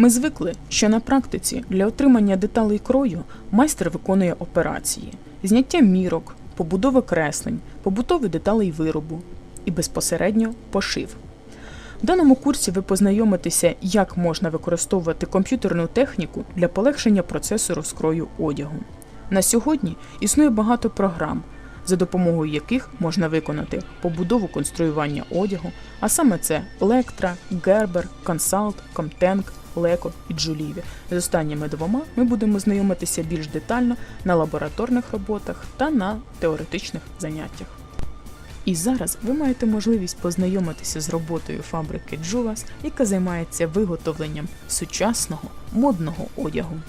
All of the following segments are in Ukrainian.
Ми звикли, що на практиці для отримання деталей крою майстер виконує операції: зняття мірок, побудови креслень, побутови деталей виробу і безпосередньо пошив. В даному курсі ви познайомитеся, як можна використовувати комп'ютерну техніку для полегшення процесу розкрою одягу. На сьогодні існує багато програм, за допомогою яких можна виконати побудову конструювання одягу, а саме це Lectra, Gerber, Consult, Comtenk, Leco і Джуліві. З останніми двома ми будемо знайомитися більш детально на лабораторних роботах та на теоретичних заняттях. І зараз ви маєте можливість познайомитися з роботою фабрики Джувас, яка займається виготовленням сучасного модного одягу.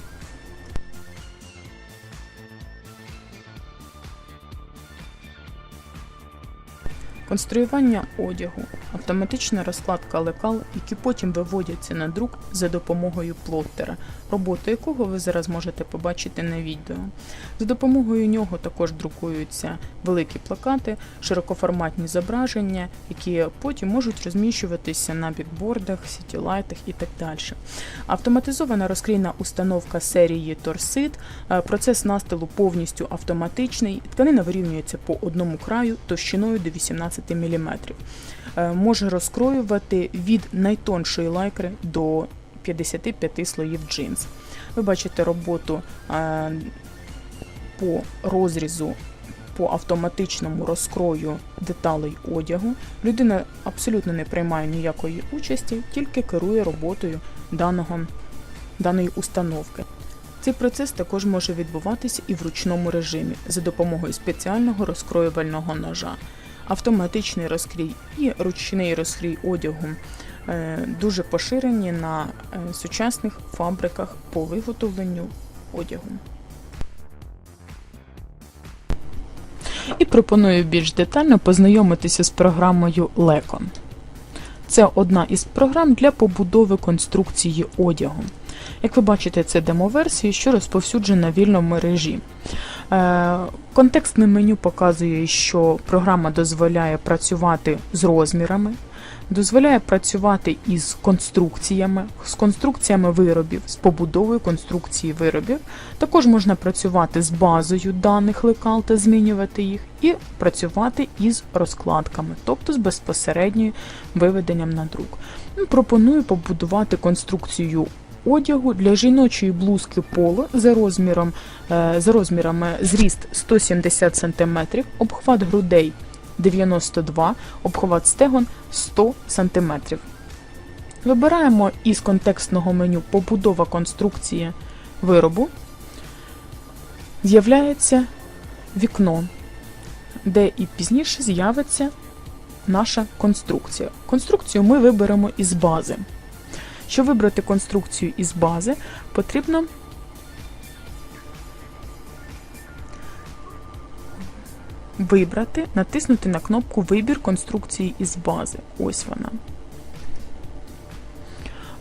Конструювання одягу, автоматична розкладка лекал, які потім виводяться на друк за допомогою плоттера, роботу якого ви зараз можете побачити на відео. За допомогою нього також друкуються великі плакати, широкоформатні зображення, які потім можуть розміщуватися на бікбордах, сітілайтах і так далі. Автоматизована розкрійна установка серії Торсит. Е, Процес настилу повністю автоматичний. Тканина вирівнюється по одному краю товщиною до 18 мм. Е, Може розкроювати від найтоншої лайкри до 55 слоїв джинс. Ви бачите роботу е, по розрізу. По автоматичному розкрою деталей одягу людина абсолютно не приймає ніякої участі, тільки керує роботою даного, даної установки. Цей процес також може відбуватися і в ручному режимі за допомогою спеціального розкроювального ножа. Автоматичний розкрій і ручний розкрій одягу дуже поширені на е, сучасних фабриках по виготовленню одягу. І пропоную більш детально познайомитися з програмою LECO. Це одна із програм для побудови конструкції одягу. Як ви бачите, це демоверсія, що розповсюджена в мережі. Е, Контекстне меню показує, що програма дозволяє працювати з розмірами, дозволяє працювати із конструкціями, з конструкціями виробів, з побудовою конструкції виробів. Також можна працювати з базою даних лекал та змінювати їх, і працювати із розкладками, тобто з безпосередньою виведенням на друк. Ну, Пропоную побудувати конструкцію одягу для жіночої блузки поло за розміром е, за розмірами зріст 170 см, обхват грудей 92, обхват стегон 100 см. Вибираємо із контекстного меню Побудова конструкції виробу. З'являється вікно, де і пізніше з'явиться наша конструкція. Конструкцію ми виберемо із бази. Щоб вибрати конструкцію із бази, потрібно вибрати, натиснути на кнопку Вибір конструкції із бази. Ось вона.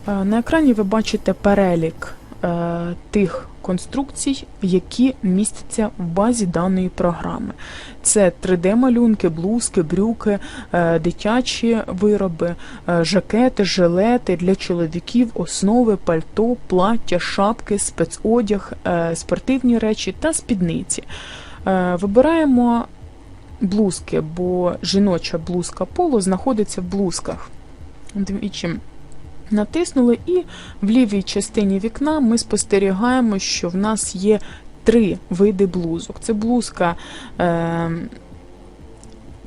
Е, На екрані ви бачите перелік е, тих конструкцій, які містяться в базі даної програми. Це 3D-малюнки, блузки, брюки, е, дитячі вироби, жакети, жилети для чоловіків, основи, пальто, плаття, шапки, спецодяг, спортивні речі та спідниці. Вибираємо блузки, бо жіноча блузка поло знаходиться в блузках. Двічі натиснули, і в лівій частині вікна ми спостерігаємо, що в нас є три види блузок. Це блузка. Е,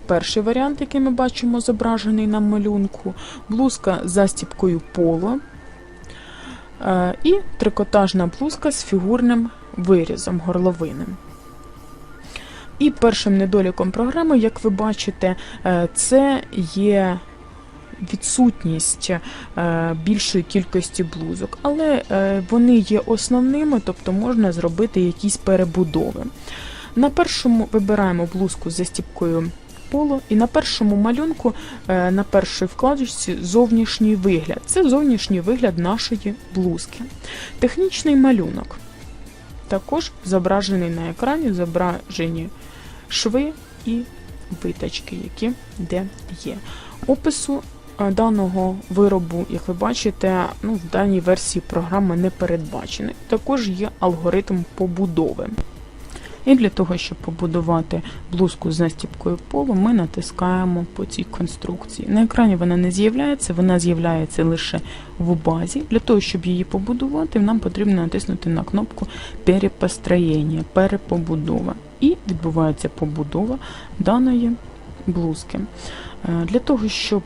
Перший варіант, який ми бачимо зображений на малюнку, блузка з застіпкою поло е, і трикотажна блузка з фігурним вирізом горловиним. І першим недоліком програми, як ви бачите, е, це є відсутність е, більшої кількості блузок, але е, вони є основними, тобто можна зробити якісь перебудови. На першому вибираємо блузку з застіпкою поло, і на першому малюнку, на першій вкладочці зовнішній вигляд. Це зовнішній вигляд нашої блузки. Технічний малюнок. Також зображені на екрані, зображені шви і витачки, які де є. Опису е, даного виробу, як ви бачите, ну, в даній версії програми не передбачений. Також є алгоритм побудови. І для того, щоб побудувати блузку з застіпкою полу, ми натискаємо по цій конструкції. На екрані вона не з'являється, вона з'являється лише в базі. Для того, щоб її побудувати, нам потрібно натиснути на кнопку перепостроєння, перепобудова. І відбувається побудова даної блузки. Е, Для того, щоб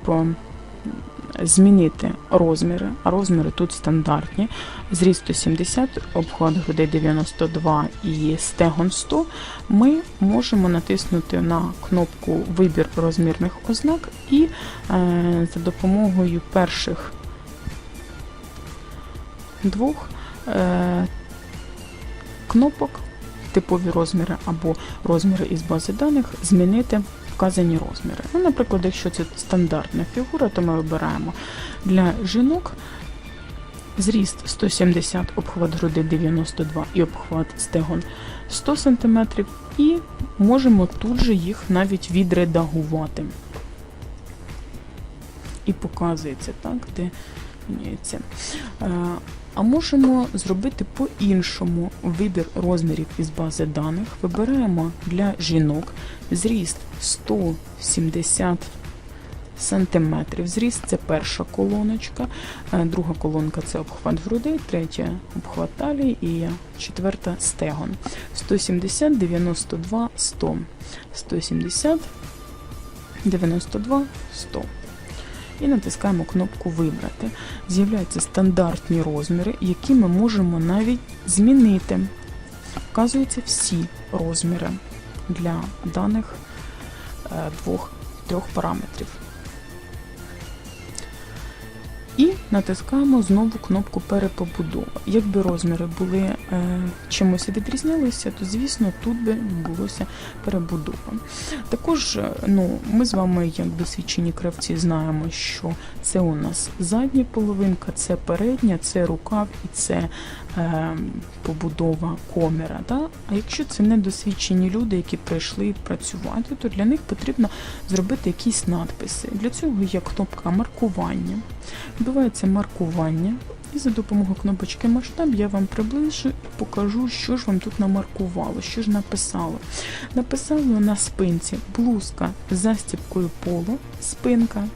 змінити розміри, а розміри тут стандартні, зріст 170, обхват грудей 92 і стегон 100, ми можемо натиснути на кнопку Вибір розмірних ознак і е, за допомогою перших двох е, кнопок, типові розміри або розміри із бази даних, змінити вказані розміри. Ну, наприклад, якщо це стандартна фігура, то ми вибираємо для жінок зріст 170, обхват груди 92 і обхват стегон 100 см, і можемо тут же їх навіть відредагувати. І показується так, де міняється. Е, А можемо зробити по-іншому вибір розмірів із бази даних. Вибираємо для жінок зріст 170 сантиметрів. Зріст це перша колоночка, е, друга колонка це обхват грудей, третя обхват талії і четверта стегон. 170, 92, 100. 170, 92, 100 і натискаємо кнопку Вибрати. З'являються стандартні розміри, які ми можемо навіть змінити. Вказуються всі розміри для даних е, двох трьох параметрів. І натискаємо знову кнопку Перепобудова. Якби розміри були чимось відрізнялися, то звісно тут би відбулося перебудова. Також е, ну, ми з вами, як досвідчені кравці, знаємо, що це у нас задня половинка, це передня, це рукав і це е, побудова коміра. Да? А якщо це недосвідчені люди, які прийшли працювати, то для них потрібно зробити якісь надписи. Для цього є кнопка маркування. Відбувається маркування. І за допомогою кнопочки масштаб я вам приближу і покажу, що ж вам тут намаркувало, що ж написало. Написало на спинці блузка з застіпкою полу, спинка.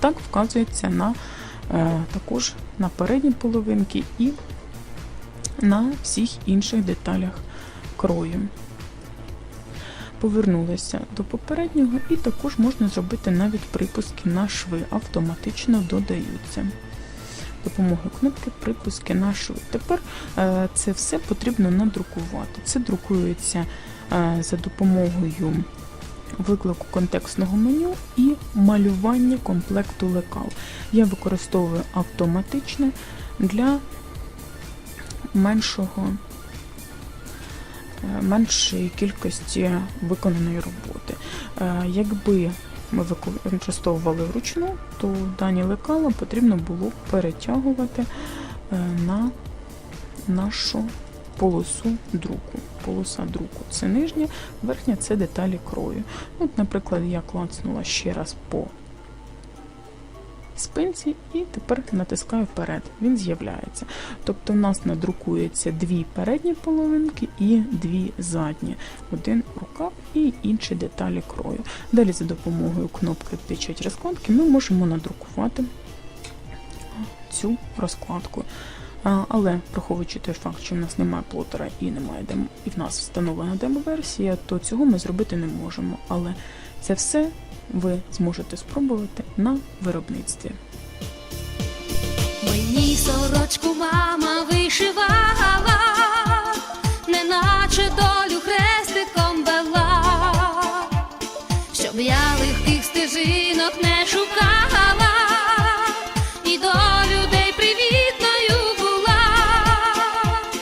Так вказується на е, також на передній половинки і на всіх інших деталях крою. Повернулися до попереднього, і також можна зробити навіть припуски на шви, автоматично додаються. Допомогою кнопки припуски на. Тепер е, це все потрібно надрукувати. Це друкується е, за допомогою виклику контекстного меню і малювання комплекту лекал. Я використовую автоматичне для меншого е, меншої кількості виконаної роботи. Якби ми використовували вручну, то дані лекала потрібно було перетягувати е, на нашу полосу друку. Полоса друку це нижня, верхня це деталі крою. От, наприклад, я клацнула ще раз по спинці і тепер натискаю вперед. Він з'являється. Тобто в нас надрукується дві передні половинки і дві задні. Один рукав і інші деталі крою. Далі за допомогою кнопки Печать розкладки ми можемо надрукувати цю розкладку. Але враховуючи той факт, що в нас немає плотера і немає демо, і в нас встановлена демо-версія, то цього ми зробити не можемо. Але це все ви зможете спробувати на виробництві. Мені сорочку мама